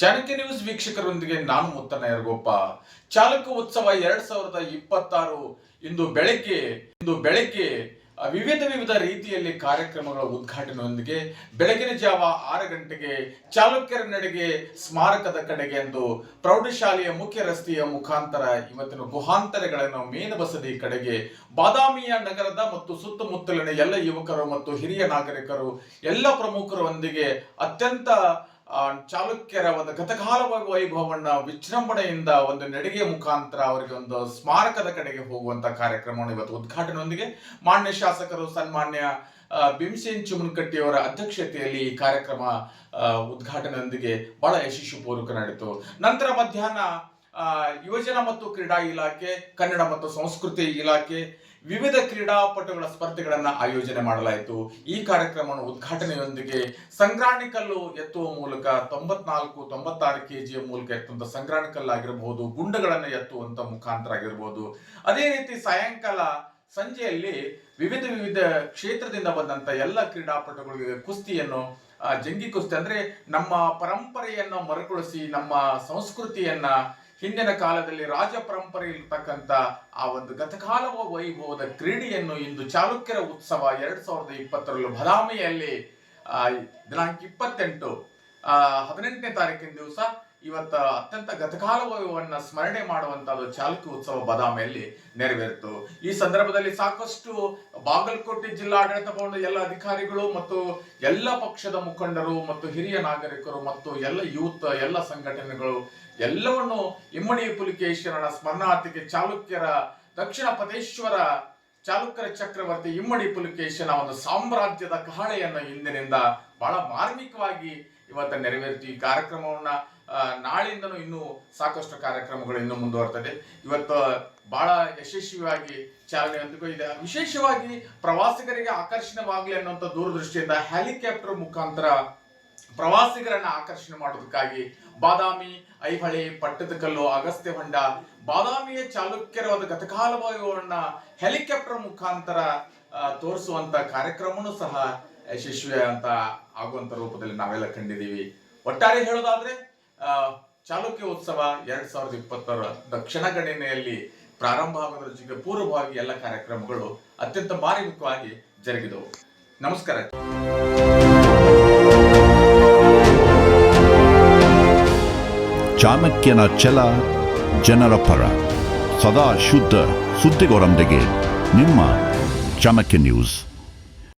Chanakya news ವೀಕ್ಷಕರೊಂದಿಗೆ ನಾನು ಮುತ್ತನ ಯರಗೋಪ. ಚಾಲಕ ಉತ್ಸವ ಎರಡ್ ಸಾವಿರದ ಇಪ್ಪತ್ತಾರು ಇಂದು ಬೆಳಗ್ಗೆ ಇಂದು ಬೆಳಗ್ಗೆ ವಿವಿಧ ವಿವಿಧ ರೀತಿಯಲ್ಲಿ ಕಾರ್ಯಕ್ರಮಗಳ ಉದ್ಘಾಟನೆಯೊಂದಿಗೆ ಬೆಳಗಿನ ಜಾವ ಆರು ಗಂಟೆಗೆ ಚಾಲುಕ್ಯರ ನಡೆಗೆ ಸ್ಮಾರಕದ ಕಡೆಗೆ ಎಂದು ಪ್ರೌಢಶಾಲೆಯ ಮುಖ್ಯ ರಸ್ತೆಯ ಮುಖಾಂತರ ಇವತ್ತಿನ ಗುಹಾಂತರಗಳನ್ನು ಮೇನ ಬಸದಿ ಕಡೆಗೆ ಬಾದಾಮಿಯ ನಗರದ ಮತ್ತು ಸುತ್ತಮುತ್ತಲಿನ ಎಲ್ಲ ಯುವಕರು ಮತ್ತು ಹಿರಿಯ ನಾಗರಿಕರು, ಎಲ್ಲ ಪ್ರಮುಖರೊಂದಿಗೆ ಅತ್ಯಂತ ಚಾಲುಕ್ಯರ ಒಂದು ಗತಕಾಲ ವೈಭವವನ್ನ ವಿಜೃಂಭಣೆಯಿಂದ ಒಂದು ನಡಿಗೆ ಮುಖಾಂತರ ಅವರಿಗೆ ಒಂದು ಸ್ಮಾರಕದ ಕಡೆಗೆ ಹೋಗುವಂತ ಕಾರ್ಯಕ್ರಮವನ್ನು ಇವತ್ತು ಉದ್ಘಾಟನೆಯೊಂದಿಗೆ ಮಾನ್ಯ ಶಾಸಕರು ಸನ್ಮಾನ್ಯ ಭೀಮಸೇನ್ ಚುಮನಕಟ್ಟಿಯವರ ಅಧ್ಯಕ್ಷತೆಯಲ್ಲಿ ಈ ಕಾರ್ಯಕ್ರಮ ಉದ್ಘಾಟನೆಯೊಂದಿಗೆ ಬಹಳ ಯಶಸ್ವಿಪೂರ್ವಕ ನಡೆಯಿತು. ನಂತರ ಮಧ್ಯಾಹ್ನ ಯುವಜನ ಮತ್ತು ಕ್ರೀಡಾ ಇಲಾಖೆ, ಕನ್ನಡ ಮತ್ತು ಸಂಸ್ಕೃತಿ ಇಲಾಖೆ ವಿವಿಧ ಕ್ರೀಡಾಪಟುಗಳ ಸ್ಪರ್ಧೆಗಳನ್ನ ಆಯೋಜನೆ ಮಾಡಲಾಯಿತು. ಈ ಕಾರ್ಯಕ್ರಮವನ್ನು ಉದ್ಘಾಟನೆಯೊಂದಿಗೆ ಸಂಗ್ರಾಣಿ ಕಲ್ಲು ಎತ್ತುವ ಮೂಲಕ ತೊಂಬತ್ನಾಲ್ಕು, ತೊಂಬತ್ತಾರು ಕೆಜಿಯ ಮೂಲಕ ಎತ್ತುವಂತ ಸಂಗ್ರಾಣಿ ಕಲ್ಲು ಆಗಿರಬಹುದು ಗುಂಡುಗಳನ್ನು ಎತ್ತುವಂಥ ಮುಖಾಂತರ ಆಗಿರಬಹುದು ಅದೇ ರೀತಿ ಸಾಯಂಕಾಲ ಸಂಜೆಯಲ್ಲಿ ವಿವಿಧ ವಿವಿಧ ಕ್ಷೇತ್ರದಿಂದ ಬಂದಂತ ಎಲ್ಲ ಕ್ರೀಡಾಪಟುಗಳಿಗೆ ಕುಸ್ತಿಯನ್ನು ಜಂಗಿ ಕುಸ್ತಿ ಅಂದ್ರೆ ನಮ್ಮ ಪರಂಪರೆಯನ್ನು ಮರುಕಳಿಸಿ ನಮ್ಮ ಸಂಸ್ಕೃತಿಯನ್ನ ಹಿಂದಿನ ಕಾಲದಲ್ಲಿ ರಾಜ ಪರಂಪರೆಯಲ್ಲಿರ್ತಕ್ಕಂಥ ಆ ಒಂದು ಗತಕಾಲ ವೈಭವದ ಕ್ರೀಡೆಯನ್ನು ಇಂದು ಚಾಲುಕ್ಯರ ಉತ್ಸವ ಎರಡ್ ಸಾವಿರದ ಇಪ್ಪತ್ತರಲ್ಲೂ ಬದಾಮಿಯಲ್ಲಿ ದಿನಾಂಕ ಇಪ್ಪತ್ತೆಂಟು ಹದಿನೆಂಟನೇ ತಾರೀಕಿನ ದಿವಸ ಇವತ್ತ ಅತ್ಯಂತ ಗತಕಾಲವನ್ನ ಸ್ಮರಣೆ ಮಾಡುವಂತಹ ಚಾಲುಕ್ಯ ಉತ್ಸವ ಬದಾಮಿಯಲ್ಲಿ ನೆರವೇರಿತು. ಈ ಸಂದರ್ಭದಲ್ಲಿ ಸಾಕಷ್ಟು ಬಾಗಲಕೋಟೆ ಜಿಲ್ಲಾಡಳಿತ ಭವನದ ಎಲ್ಲ ಅಧಿಕಾರಿಗಳು ಮತ್ತು ಎಲ್ಲ ಪಕ್ಷದ ಮುಖಂಡರು ಮತ್ತು ಹಿರಿಯ ನಾಗರಿಕರು ಮತ್ತು ಎಲ್ಲ ಯೂತ್, ಎಲ್ಲ ಸಂಘಟನೆಗಳು ಎಲ್ಲವನ್ನು ಇಮ್ಮಡಿ ಪುಲಿಕೇಶ್ವರನ ಸ್ಮರಣಾರ್ಥಿಗೆ ಚಾಲುಕ್ಯರ ದಕ್ಷಿಣ ಪದೇಶ್ವರ ಚಾಲುಕ್ಯರ ಚಕ್ರವರ್ತಿ ಇಮ್ಮಡಿ ಪುಲಿಕೇಶನ ಒಂದು ಸಾಮ್ರಾಜ್ಯದ ಕಹಳೆಯನ್ನು ಇಂದಿನಿಂದ ಬಹಳ ಮಾರ್ಮಿಕವಾಗಿ ಇವತ್ತ ನೆರವೇರಿತು. ಈ ಕಾರ್ಯಕ್ರಮವನ್ನ ನಾಳೆಯಿಂದನೂ ಇನ್ನೂ ಸಾಕಷ್ಟು ಕಾರ್ಯಕ್ರಮಗಳು ಇನ್ನೂ ಮುಂದುವರ್ತದೆ. ಇವತ್ತು ಬಹಳ ಯಶಸ್ವಿಯಾಗಿ ಚಾಲನೆ ಚಾಲನೆಯೊಂದಿಗೂ ಇದೆ ವಿಶೇಷವಾಗಿ ಪ್ರವಾಸಿಗರಿಗೆ ಆಕರ್ಷಣವಾಗಲಿ ಅನ್ನುವಂಥ ದೂರದೃಷ್ಟಿಯಿಂದ ಹೆಲಿಕಾಪ್ಟರ್ ಮುಖಾಂತರ ಪ್ರವಾಸಿಗರನ್ನ ಆಕರ್ಷಣೆ ಮಾಡೋದಕ್ಕಾಗಿ ಬಾದಾಮಿ, ಐಹೊಳೆ, ಪಟ್ಟದಕಲ್ಲು, ಅಗಸ್ತ್ಯ ಹೊಂಡ, ಬಾದಾಮಿಯ ಚಾಲುಕ್ಯರ ಗತಕಾಲ ಭಾಗವನ್ನ ಹೆಲಿಕಾಪ್ಟರ್ ಮುಖಾಂತರ ತೋರಿಸುವಂತ ಕಾರ್ಯಕ್ರಮನೂ ಸಹ ಯಶಸ್ವಿ ಅಂತ ಆಗುವಂತ ರೂಪದಲ್ಲಿ ನಾವೆಲ್ಲ ಕಂಡಿದ್ದೀವಿ. ಒಟ್ಟಾರೆ ಹೇಳೋದಾದ್ರೆ ಚಾಲುಕ್ಯ ಉತ್ಸವ ಎರಡ್ ಸಾವಿರದ ಇಪ್ಪತ್ತರ ದಕ್ಷಿಣ ಗಣನೆಯಲ್ಲಿ ಪ್ರಾರಂಭ ಆಗೋದ್ರ ಜೊತೆಗೆ ಪೂರ್ವವಾಗಿ ಎಲ್ಲ ಕಾರ್ಯಕ್ರಮಗಳು ಅತ್ಯಂತ ಮಾರ್ಮಿಕವಾಗಿ ಜರುಗಿದವು. ನಮಸ್ಕಾರ. ಚಾಣಕ್ಯನ ಛಲ ಜನರ ಪರ. ಸದಾ ಶುದ್ಧ ಸುದ್ದಿಗೋರೊಂದಿಗೆ ನಿಮ್ಮ ಚಾಣಕ್ಯ ನ್ಯೂಸ್.